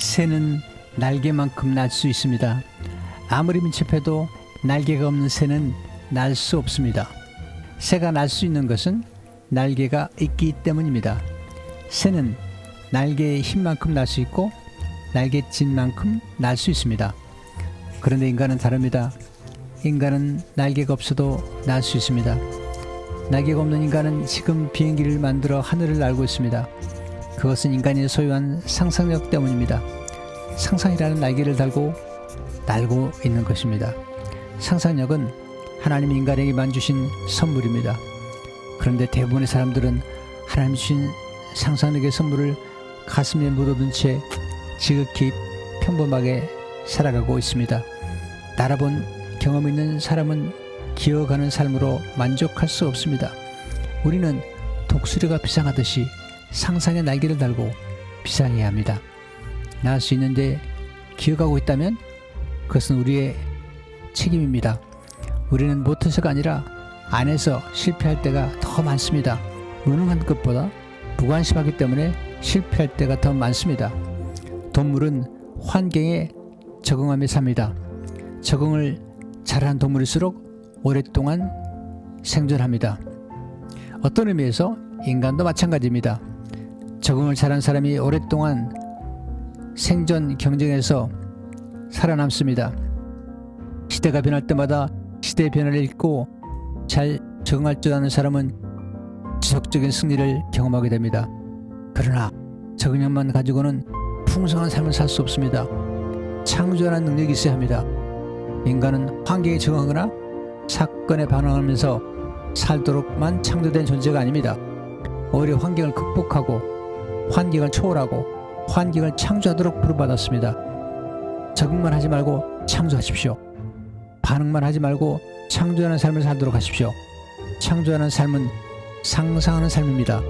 새는 날개만큼 날 수 있습니다. 아무리 민첩해도 날개가 없는 새는 날 수 없습니다. 새가 날 수 있는 것은 날개가 있기 때문입니다. 새는 날개의 힘만큼 날 수 있고 날개짓만큼 날 수 있습니다. 그런데 인간은 다릅니다. 인간은 날개가 없어도 날 수 있습니다. 날개가 없는 인간은 지금 비행기를 만들어 하늘을 날고 있습니다. 그것은 인간이 소유한 상상력 때문입니다. 상상이라는 날개를 달고 날고 있는 것입니다. 상상력은 하나님이 인간에게만 주신 선물입니다. 그런데 대부분의 사람들은 하나님 주신 상상력의 선물을 가슴에 묻어둔 채 지극히 평범하게 살아가고 있습니다. 날아본 경험 있는 사람은 기어가는 삶으로 만족할 수 없습니다. 우리는 독수리가 비상하듯이 상상의 날개를 달고 비상해야 합니다. 날수 있는데 기어가고 있다면 그것은 우리의 책임입니다. 우리는 못해서가 아니라 안에서 실패할 때가 더 많습니다. 무능한 것보다 무관심하기 때문에 실패할 때가 더 많습니다. 동물은 환경에 적응하며 삽니다. 적응을 잘하는 동물일수록 오랫동안 생존합니다. 어떤 의미에서 인간도 마찬가지입니다. 적응을 잘한 사람이 오랫동안 생존 경쟁에서 살아남습니다. 시대가 변할 때마다 시대의 변화를 읽고 잘 적응할 줄 아는 사람은 지속적인 승리를 경험하게 됩니다. 그러나 적응력만 가지고는 풍성한 삶을 살 수 없습니다. 창조하는 능력이 있어야 합니다. 인간은 환경에 적응하거나 사건에 반응하면서 살도록만 창조된 존재가 아닙니다. 오히려 환경을 극복하고 환경을 초월하고 환경을 창조하도록 부름받았습니다. 적응만 하지 말고 창조하십시오. 반응만 하지 말고 창조하는 삶을 살도록 하십시오. 창조하는 삶은 상상하는 삶입니다.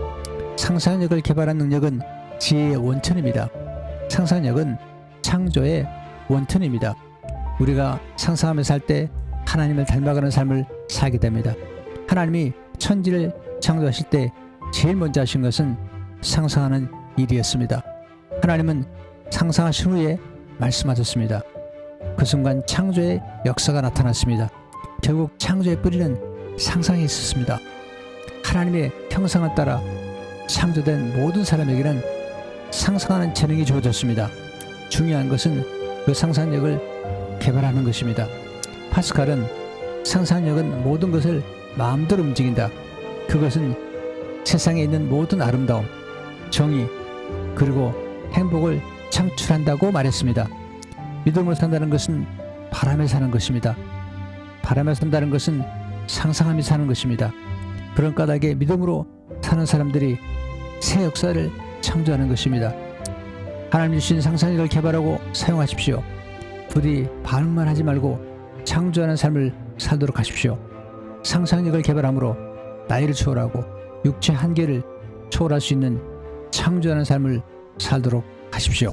상상력을 개발한 능력은 지혜의 원천입니다. 상상력은 창조의 원천입니다. 우리가 상상하며 살 때 하나님을 닮아가는 삶을 살게 됩니다. 하나님이 천지를 창조하실 때 제일 먼저 하신 것은 상상하는 일이었습니다. 하나님은 상상하신 후에 말씀하셨습니다. 그 순간 창조의 역사가 나타났습니다. 결국 창조의 뿌리는 상상에 있었습니다. 하나님의 형상을 따라 창조된 모든 사람에게는 상상하는 재능이 주어졌습니다. 중요한 것은 그 상상력을 개발하는 것입니다. 파스칼은 상상력은 모든 것을 마음대로 움직인다. 그것은 세상에 있는 모든 아름다움, 정의, 그리고 행복을 창출한다고 말했습니다. 믿음으로 산다는 것은 바람에 사는 것입니다. 바람에 산다는 것은 상상하며 사는 것입니다. 그런 까닭에 믿음으로 사는 사람들이 새 역사를 창조하는 것입니다. 하나님 주신 상상력을 개발하고 사용하십시오. 부디 반응만 하지 말고 창조하는 삶을 살도록 하십시오. 상상력을 개발함으로 나이를 초월하고 육체 한계를 초월할 수 있는 창조하는 삶을 살도록 하십시오.